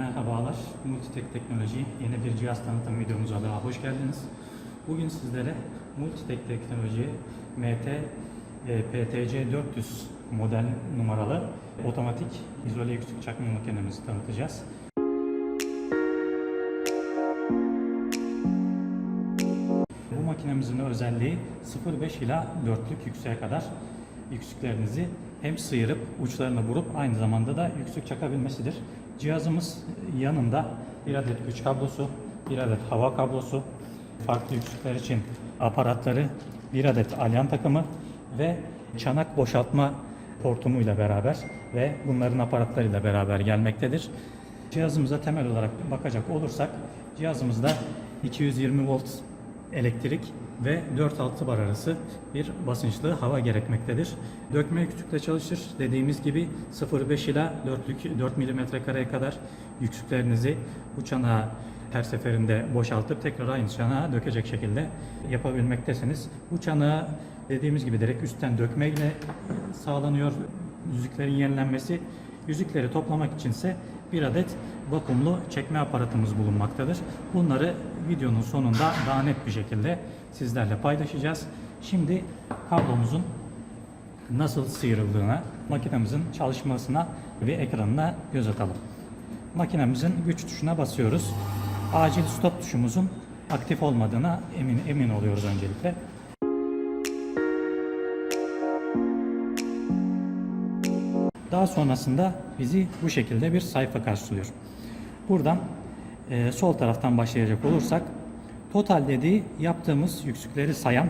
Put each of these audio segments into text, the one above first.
Merhabalar, Multitek Teknoloji yeni bir cihaz tanıtım videomuza daha hoş geldiniz. Bugün sizlere Multitek Teknoloji MT PTC 400 model numaralı otomatik izole yüksek çakma makinemizi tanıtacağız. Bu makinemizin özelliği 0.5 ila 4'lük yükseğe kadar yüksüklerinizi hem sıyırıp uçlarını vurup aynı zamanda da yüksek çakabilmesidir. Cihazımız yanında bir adet güç kablosu, bir adet hava kablosu, farklı yüksükler için aparatları, bir adet alyan takımı ve çanak boşaltma hortumuyla beraber ve bunların aparatlarıyla beraber gelmektedir. Cihazımıza temel olarak bakacak olursak cihazımızda 220 volt elektrik ve 4-6 bar arası bir basınçlı hava gerekmektedir. Dökme küçükle çalışır. Dediğimiz gibi 0.5 ila 4, 4 mm kareye kadar yüksüklerinizi bu çanağa her seferinde boşaltıp tekrar aynı çanağa dökecek şekilde yapabilmektesiniz. Bu çanağı dediğimiz gibi direkt üstten dökmeyle sağlanıyor. Yüzüklerin yenilenmesi. Yüzükleri toplamak içinse bir adet vakumlu çekme aparatımız bulunmaktadır. Bunları videonun sonunda daha net bir şekilde sizlerle paylaşacağız. Şimdi kablomuzun nasıl sıyrıldığına, makinemizin çalışmasına ve ekranına göz atalım. Makinemizin güç tuşuna basıyoruz. Acil stop tuşumuzun aktif olmadığına emin emin oluyoruz öncelikle. Daha sonrasında bizi bu şekilde bir sayfa karşılıyor. Buradan e, sol taraftan başlayacak olursak total dediği yaptığımız yüksükleri sayan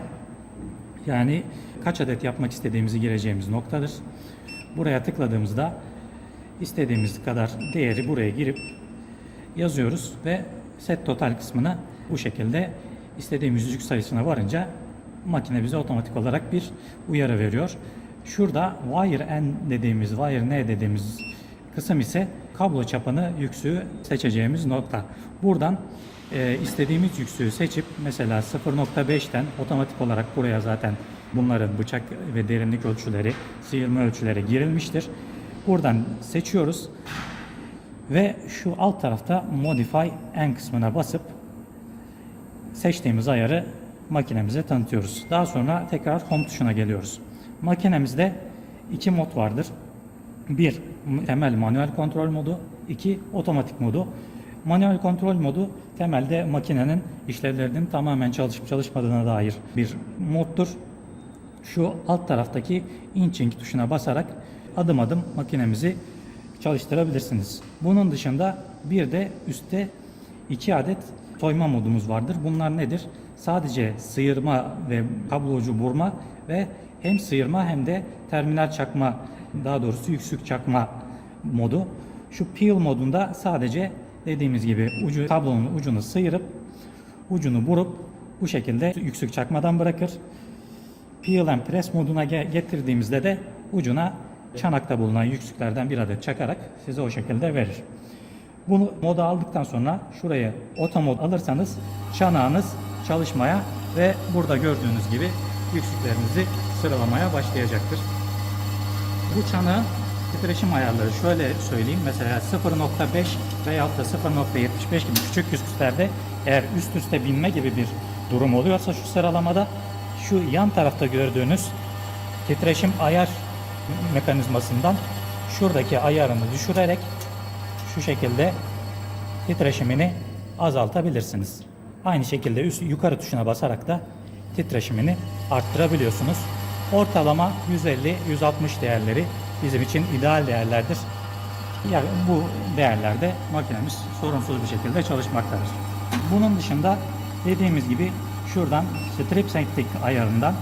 yani kaç adet yapmak istediğimizi gireceğimiz noktadır. Buraya tıkladığımızda istediğimiz kadar değeri buraya girip yazıyoruz ve set total kısmına bu şekilde istediğimiz yüzük sayısına varınca makine bize otomatik olarak bir uyarı veriyor. Şurada wire n dediğimiz, wire n dediğimiz kısım ise kablo çapını, yüksüğü seçeceğimiz nokta. Buradan e, istediğimiz yüksüğü seçip mesela 0.5'ten otomatik olarak buraya zaten bunların bıçak ve derinlik ölçüleri, sıyırma ölçüleri girilmiştir. Buradan seçiyoruz ve şu alt tarafta Modify N kısmına basıp seçtiğimiz ayarı makinemize tanıtıyoruz. Daha sonra tekrar Home tuşuna geliyoruz. Makinemizde iki mod vardır. Bir temel manuel kontrol modu, iki otomatik modu. Manuel kontrol modu temelde makinenin işlevlerinin tamamen çalışıp çalışmadığına dair bir moddur. Şu alt taraftaki inching tuşuna basarak adım adım makinemizi çalıştırabilirsiniz. Bunun dışında bir de üstte iki adet soyma modumuz vardır. Bunlar nedir? Sadece sıyırma ve kablo ucu vurma ve hem sıyırma hem de terminal çakma daha doğrusu yüksük çakma modu. Şu peel modunda sadece dediğimiz gibi ucu kablonun ucunu sıyırıp ucunu vurup bu şekilde yüksük çakmadan bırakır. Peel and press moduna ge- getirdiğimizde de ucuna çanakta bulunan yüksüklerden bir adet çakarak size o şekilde verir. Bunu moda aldıktan sonra şuraya oto mod alırsanız çanağınız çalışmaya ve burada gördüğünüz gibi yüksüklerinizi sıralamaya başlayacaktır. Bu çanağın titreşim ayarları şöyle söyleyeyim. Mesela 0.5 veyahut da 0.75 gibi küçük yüksüklerde eğer üst üste binme gibi bir durum oluyorsa şu sıralamada şu yan tarafta gördüğünüz titreşim ayar mekanizmasından şuradaki ayarını düşürerek şu şekilde titreşimini azaltabilirsiniz. Aynı şekilde üst yukarı tuşuna basarak da titreşimini arttırabiliyorsunuz. Ortalama 150-160 değerleri bizim için ideal değerlerdir. Yani bu değerlerde makinemiz sorunsuz bir şekilde çalışmaktadır. Bunun dışında dediğimiz gibi şuradan strip senklik ayarından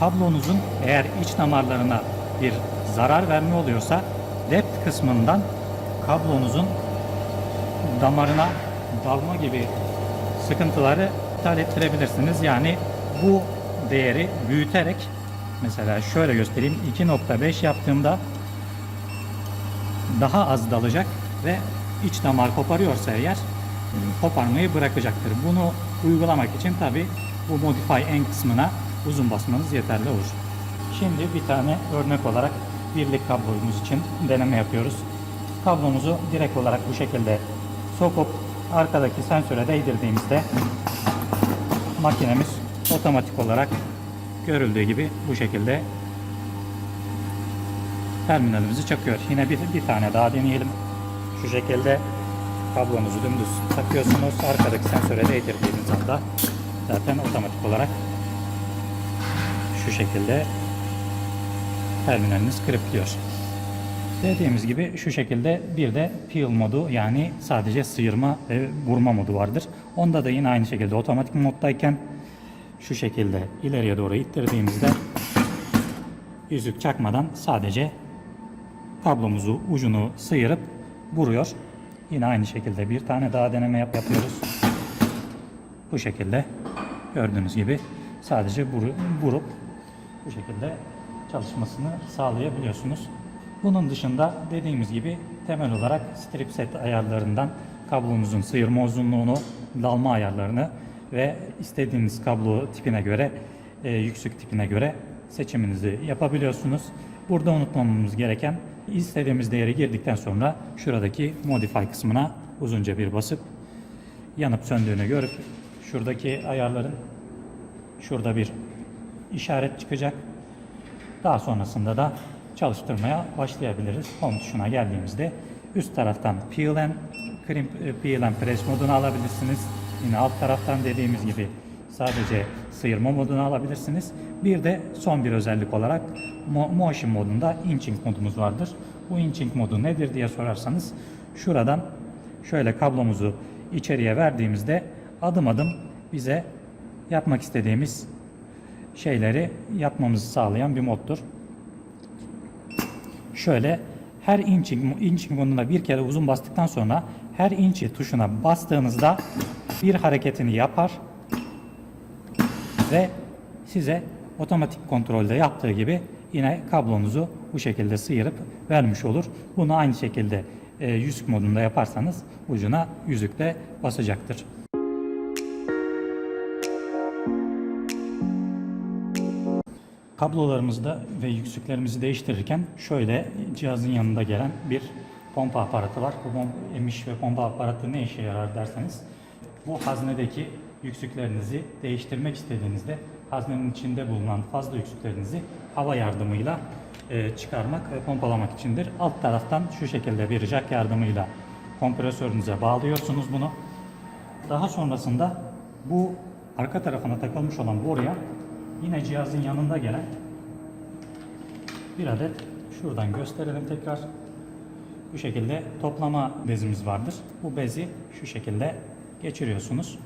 kablonuzun eğer iç damarlarına bir zarar verme oluyorsa depth kısmından kablonuzun damarına dalma gibi sıkıntıları iptal ettirebilirsiniz. Yani bu değeri büyüterek mesela şöyle göstereyim 2.5 yaptığımda daha az dalacak ve iç damar koparıyorsa eğer koparmayı bırakacaktır. Bunu uygulamak için tabi bu Modify N kısmına uzun basmanız yeterli olur. Şimdi bir tane örnek olarak birlik kablomuz için deneme yapıyoruz. Kablomuzu direkt olarak bu şekilde sokup arkadaki sensöre değdirdiğimizde makinemiz otomatik olarak görüldüğü gibi bu şekilde terminalimizi çakıyor. Yine bir, bir tane daha deneyelim. Şu şekilde kablomuzu dümdüz takıyorsunuz. Arkadaki sensöre değdirdiğiniz anda zaten otomatik olarak şu şekilde terminaliniz kriptliyor. Dediğimiz gibi şu şekilde bir de peel modu yani sadece sıyırma ve vurma modu vardır. Onda da yine aynı şekilde otomatik moddayken şu şekilde ileriye doğru ittirdiğimizde yüzük çakmadan sadece kablomuzu ucunu sıyırıp vuruyor. Yine aynı şekilde bir tane daha deneme yap yapıyoruz. Bu şekilde gördüğünüz gibi sadece vuru- vurup bu şekilde çalışmasını sağlayabiliyorsunuz. Bunun dışında dediğimiz gibi temel olarak strip set ayarlarından kablonuzun sıyırma uzunluğunu, dalma ayarlarını ve istediğiniz kablo tipine göre, e, yüksek tipine göre seçiminizi yapabiliyorsunuz. Burada unutmamamız gereken istediğimiz değeri girdikten sonra şuradaki modify kısmına uzunca bir basıp yanıp söndüğünü görüp şuradaki ayarların şurada bir işaret çıkacak. Daha sonrasında da çalıştırmaya başlayabiliriz. Home tuşuna geldiğimizde üst taraftan Peel and, Crimp, e, Peel and Press modunu alabilirsiniz. Yine alt taraftan dediğimiz gibi sadece sıyırma modunu alabilirsiniz. Bir de son bir özellik olarak Mo- Motion modunda inching modumuz vardır. Bu inching modu nedir diye sorarsanız şuradan şöyle kablomuzu içeriye verdiğimizde adım adım bize yapmak istediğimiz şeyleri yapmamızı sağlayan bir moddur. Şöyle her inching, inching moduna bir kere uzun bastıktan sonra her inçi tuşuna bastığınızda bir hareketini yapar ve size otomatik kontrolde yaptığı gibi yine kablonuzu bu şekilde sıyırıp vermiş olur. Bunu aynı şekilde e, yüzük modunda yaparsanız ucuna yüzükle basacaktır. Kablolarımızda ve yüksüklerimizi değiştirirken şöyle cihazın yanında gelen bir pompa aparatı var. Bu pom- emiş ve pompa aparatı ne işe yarar derseniz bu haznedeki yüksüklerinizi değiştirmek istediğinizde haznenin içinde bulunan fazla yüksüklerinizi hava yardımıyla e, çıkarmak ve pompalamak içindir. Alt taraftan şu şekilde bir jack yardımıyla kompresörünüze bağlıyorsunuz bunu. Daha sonrasında bu arka tarafına takılmış olan boruya yine cihazın yanında gelen bir adet şuradan gösterelim tekrar. Bu şekilde toplama bezimiz vardır. Bu bezi şu şekilde geçiriyorsunuz.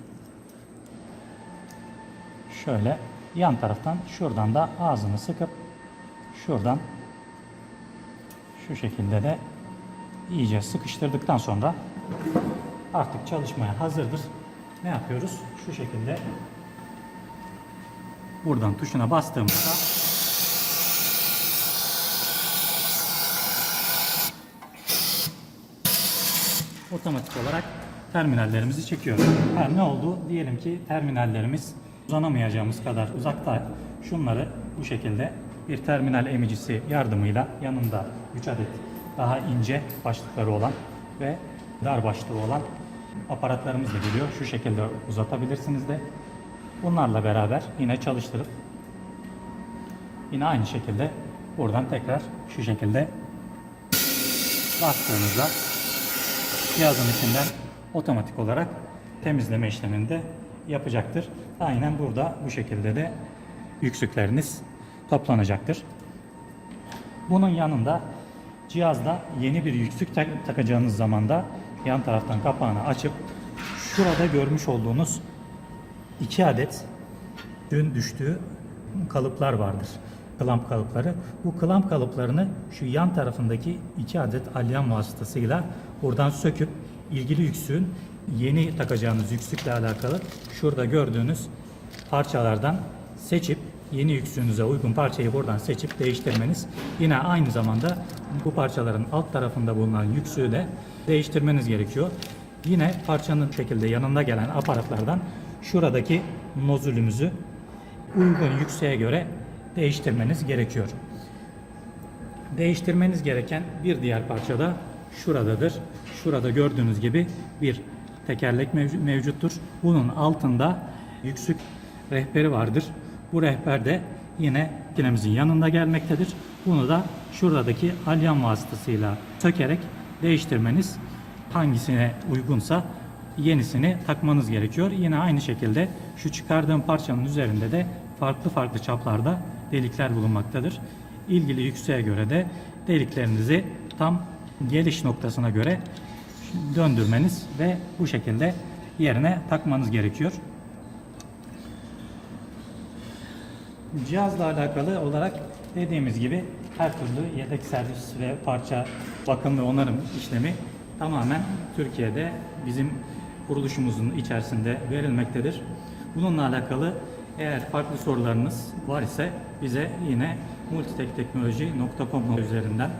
Şöyle yan taraftan şuradan da ağzını sıkıp şuradan şu şekilde de iyice sıkıştırdıktan sonra artık çalışmaya hazırdır. Ne yapıyoruz? Şu şekilde buradan tuşuna bastığımızda otomatik olarak terminallerimizi çekiyor. Ha, ne oldu? Diyelim ki terminallerimiz uzanamayacağımız kadar uzakta. Şunları bu şekilde bir terminal emicisi yardımıyla yanında 3 adet daha ince başlıkları olan ve dar başlığı olan aparatlarımız da geliyor. Şu şekilde uzatabilirsiniz de. Bunlarla beraber yine çalıştırıp yine aynı şekilde buradan tekrar şu şekilde bastığınızda cihazın içinden otomatik olarak temizleme işlemini de yapacaktır. Aynen burada bu şekilde de yüksükleriniz toplanacaktır. Bunun yanında cihazda yeni bir yüksük tak- takacağınız zaman da yan taraftan kapağını açıp şurada görmüş olduğunuz iki adet dün düştüğü kalıplar vardır. Klamp kalıpları. Bu klamp kalıplarını şu yan tarafındaki iki adet alyan vasıtasıyla buradan söküp ilgili yüksüğün yeni takacağınız yüksükle alakalı şurada gördüğünüz parçalardan seçip yeni yüksüğünüze uygun parçayı buradan seçip değiştirmeniz. Yine aynı zamanda bu parçaların alt tarafında bulunan yüksüğü de değiştirmeniz gerekiyor. Yine parçanın şekilde yanında gelen aparatlardan şuradaki nozülümüzü uygun yükseğe göre değiştirmeniz gerekiyor. Değiştirmeniz gereken bir diğer parça da şuradadır. Şurada gördüğünüz gibi bir tekerlek mev- mevcuttur. Bunun altında yüksük rehberi vardır. Bu rehber de yine makinemizin yanında gelmektedir. Bunu da şuradaki alyan vasıtasıyla sökerek değiştirmeniz hangisine uygunsa yenisini takmanız gerekiyor. Yine aynı şekilde şu çıkardığım parçanın üzerinde de farklı farklı çaplarda delikler bulunmaktadır. İlgili yükseğe göre de deliklerinizi tam geliş noktasına göre döndürmeniz ve bu şekilde yerine takmanız gerekiyor. Cihazla alakalı olarak dediğimiz gibi her türlü yedek servis ve parça bakım ve onarım işlemi tamamen Türkiye'de bizim kuruluşumuzun içerisinde verilmektedir. Bununla alakalı eğer farklı sorularınız var ise bize yine multitekteknoloji.com üzerinden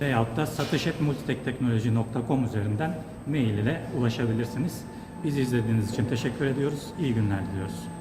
veyahut da satış.multitekteknoloji.com üzerinden mail ile ulaşabilirsiniz. Bizi izlediğiniz için teşekkür ediyoruz. İyi günler diliyoruz.